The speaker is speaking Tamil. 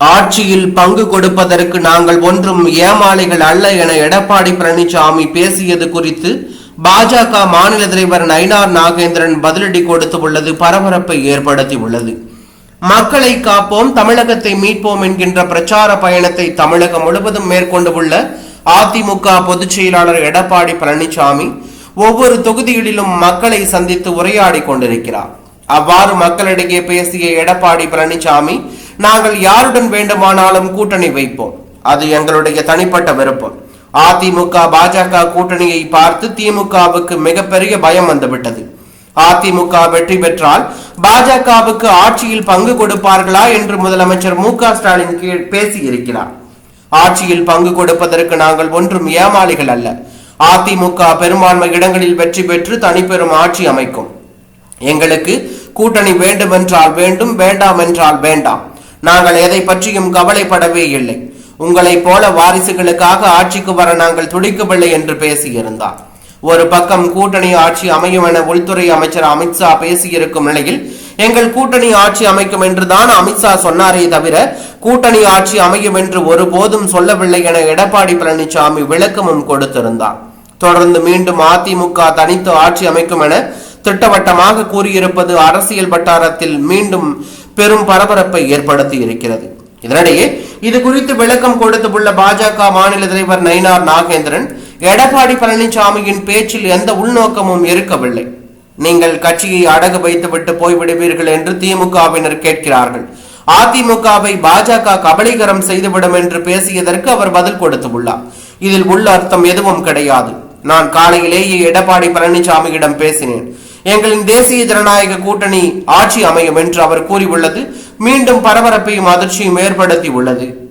ஆட்சியில் பங்கு கொடுப்பதற்கு நாங்கள் ஒன்றும் ஏமாளிகள் அல்ல என எடப்பாடி பழனிசாமி பேசியது குறித்து பாஜக மாநில தலைவர் நயினார் நாகேந்திரன் பதிலடி கொடுத்து உள்ளது பரபரப்பை ஏற்படுத்தி உள்ளது. மக்களை காப்போம் தமிழகத்தை மீட்போம் என்கின்ற பிரச்சார பயணத்தை தமிழகம் முழுவதும் மேற்கொண்டு உள்ள அதிமுக பொதுச் செயலாளர் எடப்பாடி பழனிசாமி ஒவ்வொரு தொகுதிகளிலும் மக்களை சந்தித்து உரையாடி கொண்டிருக்கிறார். அவ்வாறு மக்களிடையே பேசிய எடப்பாடி பழனிசாமி நாங்கள் யாருடன் வேண்டுமானாலும் கூட்டணி வைப்போம். அது எங்களுடைய தனிப்பட்ட விருப்பம். அதிமுக பாஜக கூட்டணியை பார்த்து திமுகவுக்கு மிகப்பெரிய பயம் வந்துவிட்டது. அதிமுக வெற்றி பெற்றால் பாஜகவுக்கு ஆட்சியில் பங்கு கொடுப்பார்களா என்று முதலமைச்சர் மு க ஸ்டாலின் கீழ் பேசியிருக்கிறார். ஆட்சியில் பங்கு கொடுப்பதற்கு நாங்கள் ஒன்றும் ஏமாளிகள் அல்ல. அதிமுக பெரும்பான்மை இடங்களில் வெற்றி பெற்று தனிப்பெரும் ஆட்சி அமைக்கும். எங்களுக்கு கூட்டணி வேண்டுமென்றால் வேண்டும் வேண்டாம் என்றால் வேண்டாம். நாங்கள் எதை பற்றியும் கவலைப்படவே இல்லை. உங்களைப் போல வாரிசுகளுக்காக ஆட்சிக்கு வர நாங்கள் துடிக்கவில்லை என்று பேசியிருந்தார். ஒரு பக்கம் கூட்டணி ஆட்சி அமையும் என உள்துறை அமைச்சர் அமித்ஷா பேசியிருக்கும் நிலையில் எங்கள் கூட்டணி ஆட்சி அமைக்கும் என்றுதான் அமித்ஷா சொன்னாரே தவிர கூட்டணி ஆட்சி அமையும் என்று ஒருபோதும் சொல்லவில்லை என எடப்பாடி பழனிசாமி விளக்கமும் கொடுத்திருந்தார். தொடர்ந்து மீண்டும் அதிமுக தனித்து ஆட்சி அமைக்கும் என திட்டவட்டமாக கூறியிருப்பது அரசியல் வட்டாரத்தில் மீண்டும் பெரும் பரபரப்பை ஏற்படுத்தி இருக்கிறது. இதனிடையே இது குறித்து விளக்கம் கொடுத்துள்ள பாஜக மாநில தலைவர் நயினார் நாகேந்திரன் எடப்பாடி பழனிசாமியின் பேச்சில் எந்த உள்நோக்கமும் இருக்கவில்லை. நீங்கள் கட்சியை அடகு வைத்துவிட்டு போய்விடுவீர்கள் என்று திமுகவினர் கேட்கிறார்கள். அதிமுகவை பாஜக கபலீகரம் செய்துவிடும் என்று பேசியதற்கு அவர் பதில் கொடுத்துள்ளார். இதில் உள்ள அர்த்தம் எதுவும் கிடையாது. நான் காலையிலேயே எடப்பாடி பழனிசாமியிடம் பேசினேன். எங்களின் தேசிய ஜனநாயக கூட்டணி ஆட்சி அமையும் என்று அவர் கூறியுள்ளது. மீண்டும் பரபரப்பையும் அதிர்ச்சியும் ஏற்படுத்தி உள்ளது